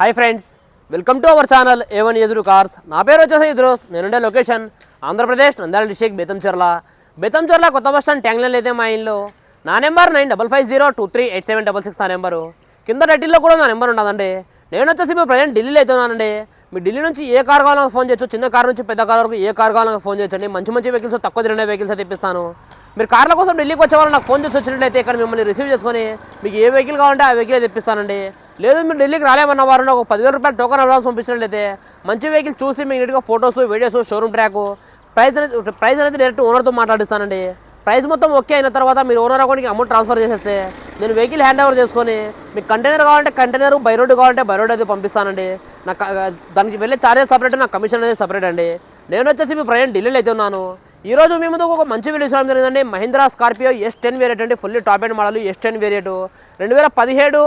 Hi friends welcome to our channel ఏవన్ ఎదురు cars నా పేరు వచ్చేసి ఇద్రోస్ నేనుండే లొకేషన్ ఆంధ్రప్రదేశ్ నంద్యాల డిస్టిక్ బేతంచెర్ల బేతంచెర్ల కొత్త బస్ స్టాండ్ ట్యాంగ్లైన్ అయితే మా ఇంట్లో నా number nine double five zero two three eight seven double six నా నెంబరు. కింద టైటిల్లో కూడా నా నెంబర్ ఉండదండి నేను వచ్చేసి ఇప్పుడు ప్రజెంట్ ఢిల్లీలో అవుతున్నానండి మీ ఢిల్లీ నుంచి ఏ కార్ కావాలని ఫోన్ చేయొచ్చు. చిన్న కార్ నుంచి పెద్ద కార్ వరకు ఏ కార్ కావాలన్నా ఫోన్ చేయొచ్చండి. మంచి మంచి వెహికల్స్ తక్కువ తిరిగిన వెహికల్స్ తెప్పిస్తాను మీరు కార్ల కోసం ఢిల్లీకి వచ్చేవారు నాకు ఫోన్ చేసి వచ్చినట్లయితే ఇక్కడ మిమ్మల్ని రిసీవ్ చేసుకొని మీకు ఏ వెహికల్ కావాలంటే ఆ వెహికల్ తెప్పిస్తానండి లేదు మీరు ఢిల్లీకి రాలేమన్న వారు ఒక పదివేల రూపాయలు టోకన్ అడ్వాన్స్ పంపించినట్లయితే మంచి వెహికల్ చూసి మీకు నీట్గా photos videos showroom track price అనేది ప్రైస్ అనేది డైరెక్ట్ ఓనర్తో మాట్లాడిస్తానండి. ప్రైస్ మొత్తం ఓకే అయిన తర్వాత మీరు ఓనర్ అకౌంట్కి అమౌంట్ ట్రాన్స్ఫర్ చేసేస్తే నేను వెహికల్ హ్యాండ్ ఓవర్ చేసుకొని మీకు కంటైనర్ కావాలంటే కంటైనర్ బై రోడ్ కావాలంటే బై రోడ్ అయితే పంపిస్తానండి. నాకు దానికి వెళ్ళే చార్జెస్ సపరేట్ నాకు కమిషన్ అనేది సపరేట్ అండి. నేను వచ్చేసి మీ ప్రయాణం ఢిల్లీలో అయితే ఉన్నాను. ఈ రోజు మీ ముందు ఒక మంచి వీడియో చూడడం జరిగిందండి. Mahindra Scorpio S ten variant అండి. Fully top and model S ten variant రెండు వేల పదిహేడు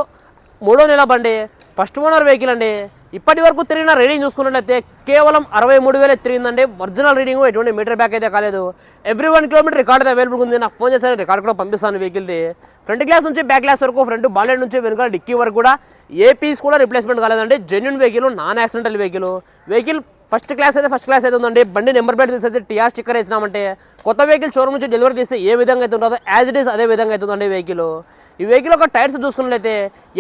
మూడో నెల బండి ఫస్ట్ ఓనర్ వెహికల్ అండి. ఇప్పటి వరకు తిరిగిన రీడింగ్ చూసుకున్నట్లయితే కేవలం అరవై మూడు వేలు తిరిగిందండి ఒరిజినల్ రీడింగ్ ఎటువంటి మీటర్ బ్యాక్ అయితే కాలేదు. Every one kilometre record available ఉంది. నాకు ఫోన్ చేశాను రికార్డ్ కూడా పంపిస్తాను వెహికల్ది. ఫ్రంట్ గ్లాస్ నుంచి బ్యాక్ గ్లాస్ వరకు ఫ్రంట్ బాలెట్ నుంచి వెనుక డిక్కీ వరకు కూడా ఏ పీస్ కూడా రిప్లేస్మెంట్ కాలేదండి. Genuine vehicle non accidental vehicle vehicle first class అయితే ఫస్ట్ క్లాస్ అయితే ఉందండి. బండి నెంబర్ ప్లేట్ తీసి అయితే టీఆర్ స్టిక్కర్ వేసినామంటే కొత్త వెహికల్ షోరూమ్ నుంచి డెలివరీ తీస్తే ఏ విధంగా అయితే ఉంటుందో యాజ్ ఇట్ ఈస్ అదే విధంగా అవుతుందండి వెహికల్ ఈ వెహికల్ ఒక టైర్స్ చూసుకున్నట్లయితే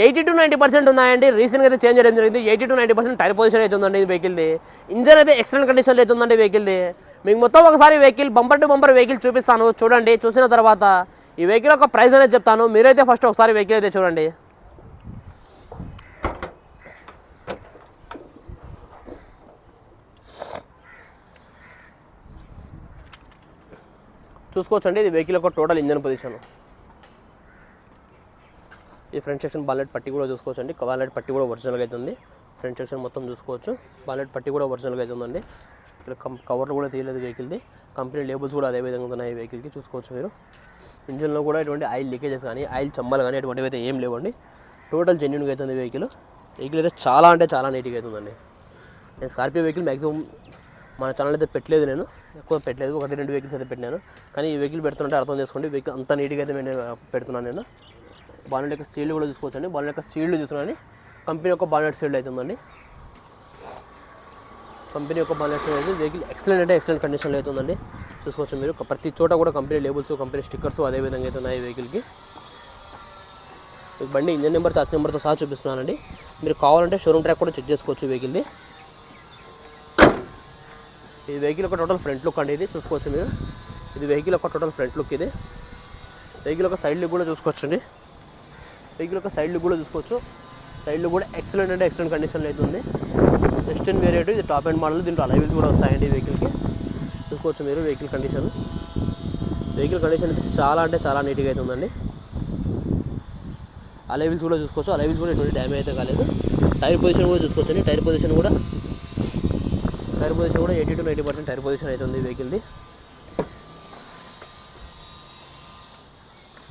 ఎయిటీ టు నైంటీ పర్సెంట్ ఉన్నాయండి. రీసెంట్గా అయితే చేంజ్ చేయడం జరిగింది. Eighty to ninety percent tyre position అయితే ఉందండి ఈ వెహికల్ది ఇంజన్ అయితే ఎక్సలెంట్ కండిషన్లో అయితే ఉందండి వెహికల్ది మీకు మొత్తం ఒకసారి vehicle bumper to bumper vehicle చూపిస్తాను. చూడండి చూసిన తర్వాత ఈ వెహికల్ ఒక ప్రైస్ అనేది చెప్తాను. మీరైతే ఫస్ట్ ఒకసారి వెహికల్ అయితే చూడండి. చూసుకోవచ్చండి. ఇది వెహికల్ యొక్క టోటల్ ఇంజన్ పొజిషన్ ఈ ఫ్రంట్ సెక్షన్ బాలెట్ పట్టి కూడా చూసుకోవచ్చు అండి బాలెట్ పట్టి కూడా ఒరిజినల్గా అయితే ఉంది. ఫ్రంట్ సెక్షన్ మొత్తం చూసుకోవచ్చు. బాలెట్ పట్టి కూడా ఒరిజినల్గా అయితే ఉందండి. ఇక్కడ కవర్లు కూడా తీయలేదు వెహికల్ది కంపెనీ లేబుల్స్ కూడా అదే విధంగా ఉన్నాయి వెహికల్కి చూసుకోవచ్చు మీరు. ఇంజన్లో కూడా ఎటువంటి ఆయిల్ లీకేజెస్ కానీ ఆయిల్ చమ్మాలు కానీ ఎటువంటివి అయితే ఏం లేవండి. టోటల్ జెన్యున్గా అవుతుంది వెహికల్ వెహికల్ అయితే చాలా అంటే చాలా నీట్గా అవుతుందండి నేను స్కార్పియో వెహికల్ మ్యాక్సిమం మన ఛానల్ అయితే పెట్టలేదు నేను. ఎక్కువ పెట్టలేదు. ఒకటి రెండు వెహికల్స్ అయితే పెట్టినాను. కానీ ఈ వెహికల్ పెడుతుంటే అర్థం చేసుకోండి. వెహికల్ అంత నీట్గా అయితే నేను పెడుతున్నాను నేను. బాలెట్ యొక్క సీల్డ్ కూడా చూసుకోవచ్చండి. బాలెట్ యొక్క సీల్డ్ చూసుకోండి కంపెనీ యొక్క బాలెట్ సీల్డ్ అవుతుందండి కంపెనీ యొక్క బాలెట్ సీల్డ్ అయితే వెహికల్ ఎక్సలెంట్ అంటే ఎక్సలెంట్ కండిషన్లో అవుతుందండి చూసుకోవచ్చు మీరు. ప్రతి చోట కూడా కంపెనీ లేబుల్స్ కంపెనీ స్టిక్కర్స్ అదే విధంగా అయితే ఉన్నాయి వెహికల్కి మీకు బండి ఇంజన్ నెంబర్ చార్జ్ నెంబర్తో సహా చూపిస్తున్నానండి. మీరు కావాలంటే షోరూమ్ ట్రాక్ కూడా చెక్ చేసుకోవచ్చు వెహికల్ది ఈ వెహికల్ ఒక టోటల్ ఫ్రంట్ లుక్ అండి ఇది. చూసుకోవచ్చు మీరు. ఇది వెహికల్ ఒక టోటల్ ఫ్రంట్ లుక్ ఇది. వెహికల్ ఒక సైడ్ లుక్ కూడా చూసుకోవచ్చండి. వెహికల్ యొక్క సైడ్లు కూడా చూసుకోవచ్చు. సైడ్లో కూడా ఎక్సలెంట్ అంటే ఎక్సలెంట్ కండిషన్లో అయితే ఉంది. వెస్టర్న్ వేరియట్ ఇది టాప్ అండ్ మోడల్ దీంట్లో అలైవిల్స్ కూడా వస్తాయండి వెహికల్కి చూసుకోవచ్చు మీరు వెహికల్ కండిషన్ వెహికల్ కండిషన్ అయితే చాలా అంటే చాలా నీట్గా అయితే ఉందండి. అలైవిల్స్ కూడా చూసుకోవచ్చు. అలైవిల్స్ కూడా ఎటువంటి డ్యామేజ్ అయితే కాలేదు. టైర్ పొజిషన్ కూడా చూసుకోవచ్చండి టైర్ పొజిషన్ కూడా టైర్ పొజిషన్ కూడా eighty to ninety percent tyre position అయితే ఉంది వెహికల్ది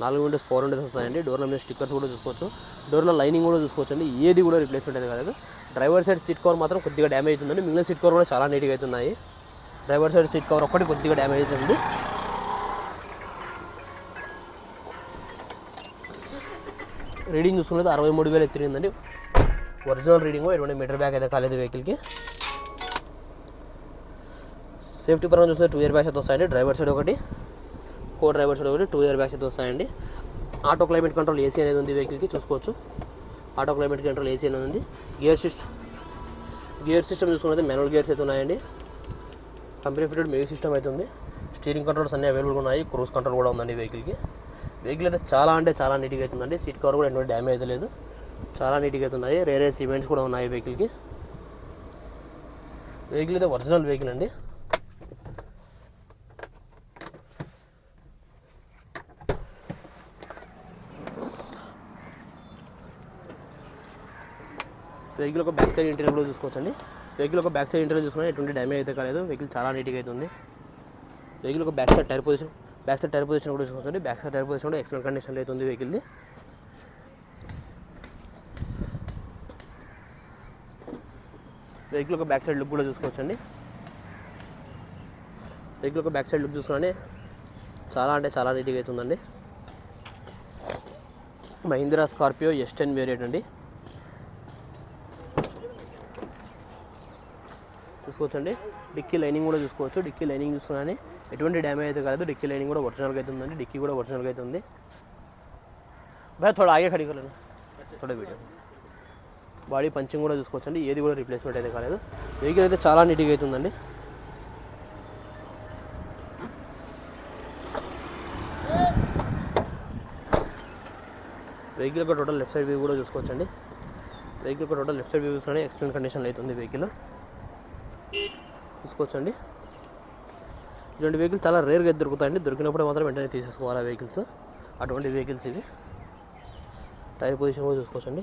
నాలుగు విండోస్ ఫోర్ విండోస్ వస్తాయండి. డోర్ల మీద స్టిక్కర్స్ కూడా చూసుకోవచ్చు. డోర్ల లైనింగ్ కూడా చూసుకోవచ్చు అండి ఏది కూడా రిప్లేస్మెంట్ అయితే కాదు డ్రైవర్ సైడ్ సీట్ కవర్ మాత్రం కొద్దిగా డ్యామేజ్ ఉందండి మిగిలిన సీట్ కవర్ కూడా చాలా నీట్గా అవుతున్నాయి. డ్రైవర్ సైడ్ సీట్ కవర్ ఒక్కటి కొద్దిగా డ్యామేజ్ అవుతుంది. రీడింగ్ చూసుకున్నది అరవై మూడు వేలు ఎత్తిరిందండి. ఒరిజినల్ రీడింగ్ ఎటువంటి మీటర్ బ్యాగ్ అయితే కాలేదు వెహికల్కి సేఫ్టీ పరంగా చూస్తే టూ ఇయర్ బ్యాగ్స్ అయితే వస్తాయండి. డ్రైవర్ సైడ్ ఒకటి. కో డ్రైవర్ సైడ్ ఒకటి టూ ఇయర్ బ్యాగ్స్ అయితే వస్తాయండి. ఆటో క్లైమేట్ కంట్రోల్ ఏసీ అనేది ఉంది వెహికల్కి చూసుకోవచ్చు. ఆటో క్లైమేట్ కంట్రోల్ ఏసీ అనేది ఉంది. గియర్ సిస్టమ్ గేర్ సిస్టమ్ చూసుకున్నది మెనువల్ గేర్స్ అయితే ఉన్నాయండి. కంపెనీ ఫిటెడ్ మ్యూజిక్ సిస్టమ్ అయితే ఉంది. స్టీరింగ్ కంట్రోల్స్ అన్నీ అవైలబుల్గా ఉన్నాయి. క్రూజ్ కంట్రోల్ కూడా ఉందండి వెహికల్కి వెహికల్ అయితే చాలా అంటే చాలా నీట్గా అవుతుందండి సీట్ కవర్ కూడా ఎటువంటి డ్యామేజ్ అయితే లేదు. చాలా నీట్గా అవుతున్నాయి రేరే సిమెంట్స్ కూడా ఉన్నాయి వెహికల్కి వెహికల్ అయితే ఒరిజినల్ వెహికల్ అండి. వెహికల్ ఒక బ్యాక్ సైడ్ ఇంటీరియర్ కూడా చూసుకోవచ్చండి. వెహికల్ ఒక బ్యాక్ సైడ్ ఇంటీరియర్ చూసుకుని ఎటువంటి డ్యామేజ్ అయితే కాలేదు. వెహికల్ చాలా నీట్గా అయితే ఉంది. వెహికల్ ఒక back side tyre position back side tyre position కూడా చూసుకోవచ్చండి. బ్యాక్ సైడ్ టైర్ పొజిషన్ కూడా ఎక్సలెంట్ కండిషన్లో అయితే ఉంది వెహికల్ది వెహికల్ ఒక బ్యాక్ సైడ్ లుక్ కూడా చూసుకోవచ్చండి. వెహికల్ ఒక బ్యాక్ సైడ్ లుక్ చూసుకుని చాలా అంటే చాలా నీట్గా అవుతుందండి Mahindra Scorpio S ten variant అండి. చూసుకోవచ్చండి డిక్కీ లైనింగ్ కూడా చూసుకోవచ్చు. డిక్కీ లైనింగ్ చూసుకున్నాను ఎటువంటి డ్యామేజ్ అయితే కాలేదు. డిక్కీ లైనింగ్ కూడా ఒరిజినల్గా అయితే ఉందండి. డిక్కీ కూడా ఒరిజినల్గా అయితే ఉంది. బాగా థోడా ఆగే ఖడీ కలను థోడా వీడియో. బాడీ పంచింగ్ కూడా చూసుకోవచ్చండి. ఏది కూడా రిప్లేస్మెంట్ అయితే కాలేదు. వెహికల్ అయితే చాలా నీట్గా అయితే ఉందండి. వెహికల్ కూడా టోటల్ లెఫ్ట్ సైడ్ వ్యూ కూడా చూసుకోవచ్చండి. వెహికల్ కూడా టోటల్ లెఫ్ట్ సైడ్ వ్యూ చూసుకుని ఎక్స్టెంట్ కండిషన్లో అవుతుంది వెహికల్. చూసుకోవచ్చండి ఇటువంటి వెహికల్స్ చాలా రేర్గా దొరుకుతాయండి. దొరికినప్పుడు మాత్రం వెంటనే తీసేసుకోవాలి ఆ వెహికల్స్ అటువంటి వెహికల్స్ ఇవి. టైర్ పొజిషన్ కూడా చూసుకోవచ్చండి.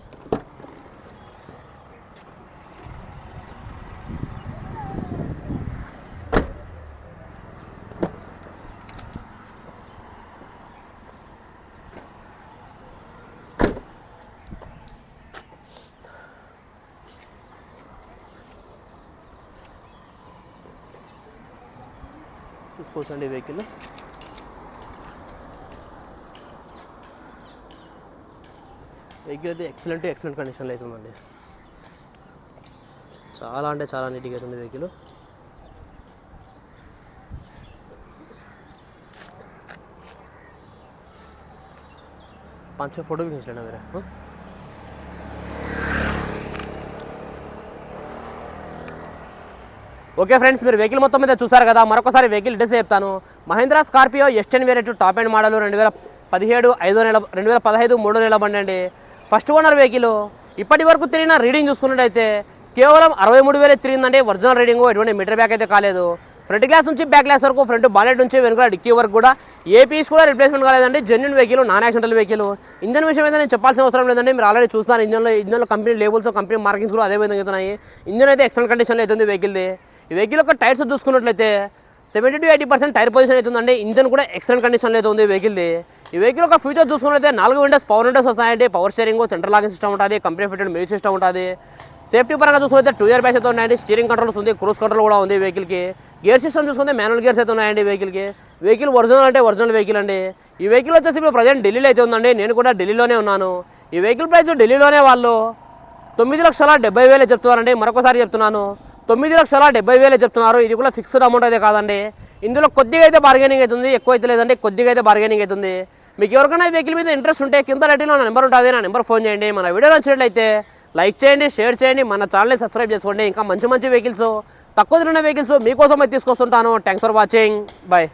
కూర్చోండి వెహికల్. వెహికల్ అయితే ఎక్సలెంట్ ఎక్సలెంట్ కండిషన్లో అవుతుందండి. చాలా అంటే చాలా నీట్గా అవుతుంది వెహికల్. పంచ ఫోటో ବି మీరు? ఓకే ఫ్రెండ్స్ మీరు వెహికల్ మొత్తం మీద చూసారు కదా మరొకసారి వెహికల్ డీటెయిల్స్ చెప్తాను. Mahindra Scorpio S ten variant top and model రెండు వేల పదిహేడు ఐదో నెల రెండు వేల పదహైదు మూడో నెల బండి అండి. ఫస్ట్ ఓనర్ వెహికల్ ఇప్పటి వరకు తిరిగిన రీడింగ్ చూసుకున్నట్టయితే కేవలం అరవై మూడు వేలు తిరిగిందండి. ఒరిజినల్ రీడింగ్ ఎటువంటి మీటర్ బ్యాక్ అయితే కాలేదు. ఫ్రంట్ గ్లాస్ నుంచి బ్యాక్ గ్లాస్ వరకు ఫ్రంట్ బాలెట్ నుంచి వెనుక డిక్కీ వరకు కూడా ఏ పీస్ కూడా రిప్లేస్మెంట్ కాలేదండి. Genuine vehicle non accidental vehicle engine విషయం అయితే నేను చెప్పాల్సిన అవసరం లేదండి. మీరు ఆల్రెడీ చూస్తున్నారు ఇంజన్లో ఇంజన్లో కంపెనీ లేబుల్స్ కంపెనీ మార్కింగ్స్ కూడా అదే విధంగా అవుతున్నాయి. ఇంజన్ అయితే ఎక్సలెంట్ కండిషన్లో అవుతుంది వెహికల్ది ఈ వెహికల్ యొక్క టైర్స్ చూసుకున్నట్లయితే seventy to eighty percent tyre position అవుతుందండి ఇంజన్ కూడా ఎక్సలెంట్ కండిషన్లో అయితే ఉంది ఈ వెహికల్ది ఈ వెహికల్ ఒక ఫ్యూచర్ చూసుకున్నట్లయితే నాలుగు విండోస్ పవర్ విండోస్ వస్తాయండి power steering central locking system ఉంటుంది కంపెనీ ఫిటెడ్ మ్యూజిక్ సిస్టమ్ ఉంటుంది. సేఫ్టీ పరంగా చూసుకుంటే టూ ఇయర్ బ్యాస్ అయితే ఉన్నాయండి. స్టీరింగ్ కంట్రోల్స్ ఉంది క్రూస్ కంట్రోల్ కూడా ఉంది వెహికల్కి గేర్ సిస్టమ్ చూసుకుంటే మాన్యువల్ గేర్స్ అయితే ఉన్నాయండి వెహికల్కి వెహికల్ ఒరిజినల్ అంటే ఒరిజినల్ వెహికల్ అండి. ఈ వెహికల్ వచ్చేసి ఇప్పుడు ప్రజెంట్ ఢిల్లీలో అయితే ఉందండి. నేను కూడా ఢిల్లీలోనే ఉన్నాను. ఈ వెహికల్ ప్రైస్ ఢిల్లీలోనే వాళ్ళు తొమ్మిది లక్షల డెబ్బై వేలు చెప్తున్నారండి. మరొకసారి చెప్తున్నాను. తొమ్మిది లక్షల డెబ్బై వేలే చెప్తున్నారు. ఇది కూడా ఫిక్స్డ్ అమౌంట్ అయితే కాదండి. ఇందులో కొద్దిగా అయితే బార్గెనింగ్ అవుతుంది. ఎక్కువ అయితే లేదండి. కొద్దిగా అయితే బార్గెనింగ్ అవుతుంది. మీకు ఎవరికైనా వెహికల్ మీద ఇంట్రెస్ట్ ఉంటే కింద రెడ్డిలో నా నెంబర్ ఉంటుంది. నా నెంబర్ ఫోన్ చేయండి. మన వీడియో నచ్చినట్లయితే లైక్ చేయండి షేర్ చేయండి. మన ఛానల్ని సబ్స్క్రైబ్ చేసుకోండి. ఇంకా మంచి మంచి వెహికల్స్ తక్కువ తిరిగిన వెహికల్స్ మీకోసం అయితే తీసుకొస్తుంటాను. Thanks for watching bye